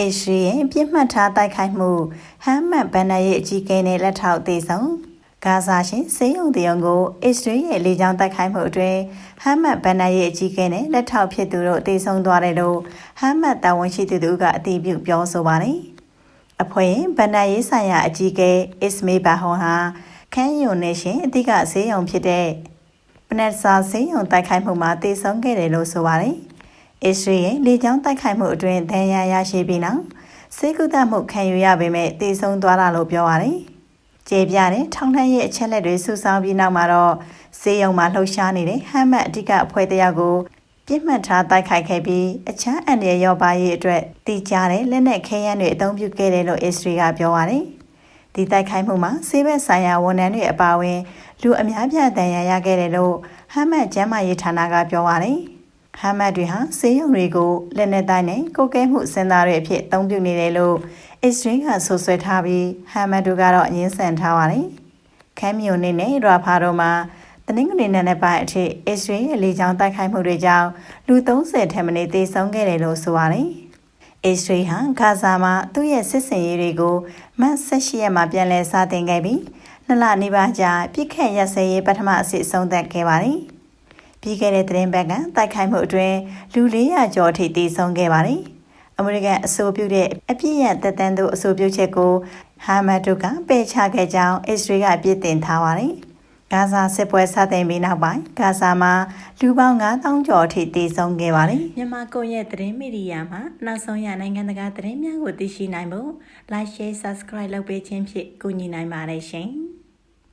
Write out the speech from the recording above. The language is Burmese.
အစ္စရေးရဲ့ပြစ်မှတ်ထားတိုက်ခိုက်မှုဟမ်မတ်ဘန်နာရဲ့အကြီးအကဲနဲ့လက်ထောက်သေးဆုံးဂါဇာရှင်စေယုံတယုံကိုအစ္စရေးရဲ့လေကြောင်းတိုက်ခိုက်မှုအတွင်းဟမ်မတ်ဘန်နာရဲ့အကြီးအကဲနဲ့လက်ထောက်ဖြစ်သူတို့တေဆုံးသွားတယ်လို့ဟမ်မတ်တာဝန်ရှိသူတို့ကအတည်ပြုပြောဆိုပါတယ်။အဖွဲ့ဘန်နာရေးဆိုင်ရာအကြီးအကဲအစ္စမေဘာဟွန်ဟာခန်းယုံနေရှင်အဓိကဈေးရုံဖြစ်တဲ့ပနက်ဆာဈေးရုံတိုက်ခိုက်မှုမှာတေဆုံးခဲ့တယ်လို့ဆိုပါတယ်။ အစ္စရေးရဲ့လေကြောင်းတိုက်ခိုက်မှုအတွင်းဒဏ်ရာရရှိပြီးနောက်စေကုသမှုခံယူရပေမဲ့တေဆုံးသွားတာလို့ပြောပါတယ်။ကျေပြတဲ့ထောင်ထမ်းရဲ့အချက်လက်တွေစုဆောင်းပြီးနောက်မှာတော့စေယုံမှာလှုပ်ရှားနေတဲ့ဟမ်မတ်အဓိကအဖွဲ့တယောက်ကိုပြစ်မှတ်ထားတိုက်ခိုက်ခဲ့ပြီးအချမ်းအန်ရဲ့ရောပါရေးအတွက်တည်ကြတဲ့လက်နက်ခဲယမ်းတွေအသုံးပြုခဲ့တယ်လို့အစ္စရေးကပြောပါတယ်။ဒီတိုက်ခိုက်မှုမှာစေဘက်ဆိုင်ရာဝန်ထမ်းတွေအပါအဝင်လူအများပြားတန်ရာရခဲ့တယ်လို့ဟမ်မတ်ကျမ်းမာရေးဌာနကပြောပါတယ်။ ဟမ်မတ်တွေဟာစေယုံတွေကိုလက်နက်တိုင်းနဲ့ကိုကဲမှုစင်သားတွေအဖြစ်အသုံးပြုနေတယ်လို့အစ္စရေးကဆိုဆွဲထားပြီးဟမ်မတ်တို့ကတော့အငင်းဆန်ထားပါတယ်။ခမ်းမြုံနေနဲ့ရာဖာတို့မှာတနင်္ဂနွေနေ့နဲ့ပိုင်းအထိအစ္စရေးရဲ့လေကြောင်းတိုက်ခိုက်မှုတွေကြောင့်လူ30ထက်မနည်းသေဆုံးခဲ့တယ်လို့ဆိုပါတယ်။အစ္စရေးဟာဂါဇာမှာသူ့ရဲ့စစ်စင်ရေးတွေကိုမတ်18ရက်မှာပြန်လည်စတင်ခဲ့ပြီးနှစ်လနေပါကြာပြစ်ခတ်ရက်စဲရေးပထမအစစ်အဆုံးသတ်ခဲ့ပါတယ်။ ပြီးခဲ့တဲ့သတင်းပတ်ကတိုက်ခိုက်မှုအတွင်းလူ400ကျော်ထိသေဆုံးခဲ့ပါတယ်။အမေရိကန်အဆိုပြုတဲ့အပြစ်ရသက်တမ်းတို့အဆိုပြုချက်ကိုဟာမတ်တို့ကပယ်ချခဲ့ကြောင်းအစ္စရေးကအပြစ်တင်ထားပါတယ်။ဂါဇာစစ်ပွဲစတင်ပြီးနောက်ပိုင်းဂါဇာမှာလူပေါင်း9000ကျော်အထိတည်ဆုံခဲ့ပါတယ်။မြန်မာကွန်ရက်သတင်းမီဒီယာမှာနောက်ဆုံးရနိုင်ငံတကာသတင်းများကိုသိရှိနိုင်ဖို့ Like Share Subscribe လုပ်ပေးခြင်းဖြင့်ကူညီနိုင်ပါတယ်ရှင်။